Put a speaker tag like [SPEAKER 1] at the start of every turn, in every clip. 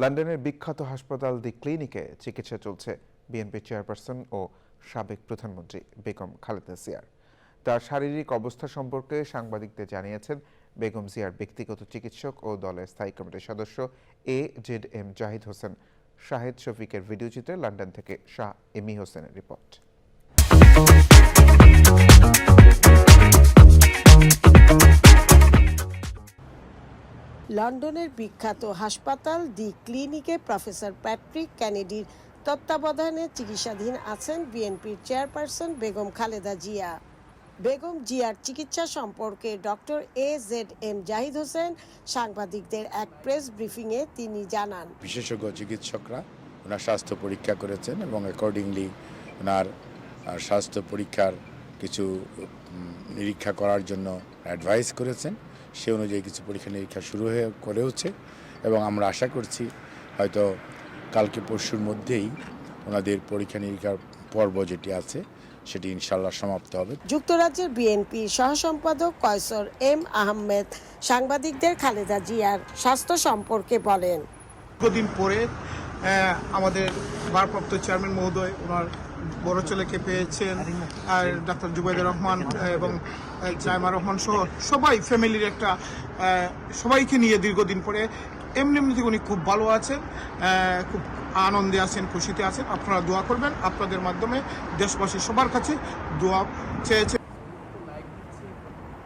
[SPEAKER 1] লন্ডনের বিখ্যাত হাসপাতাল দি ক্লিনিকে চিকিৎসা চলছে বিএনপি চেয়ারপারসন ও সাবেক প্রধানমন্ত্রী বেগম খালেদা জিয়ার। তার শারীরিক অবস্থা সম্পর্কে সাংবাদিকদের জানিয়েছেন বেগম জিয়ার ব্যক্তিগত চিকিৎসক ও দলের স্থায়ী কমিটির সদস্য A Z M Zahid Hossain. Shahed শফিকের ভিডিও চিত্রে লন্ডন থেকে শাহ এমি হোসেনের রিপোর্ট।
[SPEAKER 2] লন্ডনের বিখ্যাত হাসপাতাল দি ক্লিনিকে প্রফেসর প্যাট্রিক ক্যানেডির তত্ত্বাবধানে চিকিৎসাধীন আছেন বিএনপির চেয়ারপারসন বেগম খালেদা জিয়া। বেগম জিয়ার চিকিৎসা সম্পর্কে doctor A Z M Zahid Hossain সাংবাদিকদের এক প্রেস ব্রিফিংয়ে তিনি জানান।
[SPEAKER 3] বিশেষজ্ঞ চিকিৎসকরা ওনার স্বাস্থ্য পরীক্ষা করেছেন এবং অ্যাকর্ডিংলি ওনার স্বাস্থ্য পরীক্ষার কিছু নিরীক্ষা করার জন্য অ্যাডভাইস করেছেন। সে অনুযায়ী কিছু পরীক্ষা নিরীক্ষা শুরু হয়ে করেওছে এবং আমরা আশা করছি হয়তো কালকে পরশুর মধ্যেই ওনাদের পরীক্ষা নিরীক্ষার পর্ব যেটি আছে সেটি ইনশাল্লাহ সমাপ্ত হবে।
[SPEAKER 2] যুক্তরাজ্যের বিএনপি সহসম্পাদক কয়সর এম আহমেদ সাংবাদিকদের খালেদা জিয়ার স্বাস্থ্য সম্পর্কে বলেন।
[SPEAKER 4] দীর্ঘদিন পরে আমাদের ভারপ্রাপ্ত চেয়ারম্যান মহোদয় ওনার বড় ছেলেকে পেয়েছেন, আর ডাক্তার জুবাইদুর রহমান এবং জাইমা রহমান সহ সবাই ফ্যামিলির একটা সবাইকে নিয়ে দীর্ঘদিন পরে এমনি এমনিতে উনি খুব ভালো আছেন খুব আনন্দে আছেন, খুশিতে আছেন। আপনারা দোয়া করবেন, আপনাদের মাধ্যমে দেশবাসী সবার কাছে দোয়া চেয়েছে।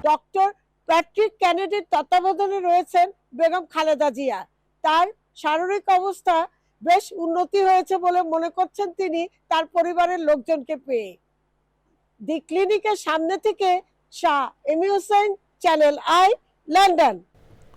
[SPEAKER 2] ডক্টর প্যাট্রিক ক্যানেডির তত্ত্বাবধানে রয়েছেন বেগম খালেদা জিয়া। তার শারীরিক অবস্থা বেশ উন্নতি হয়েছে বলে মনে করছেন তিনি তার পরিবারের লোকজনকে পেয়ে। দি ক্লিনিকের সামনে থেকে শাহ এমি হোসেন চ্যানেল আই, লন্ডন।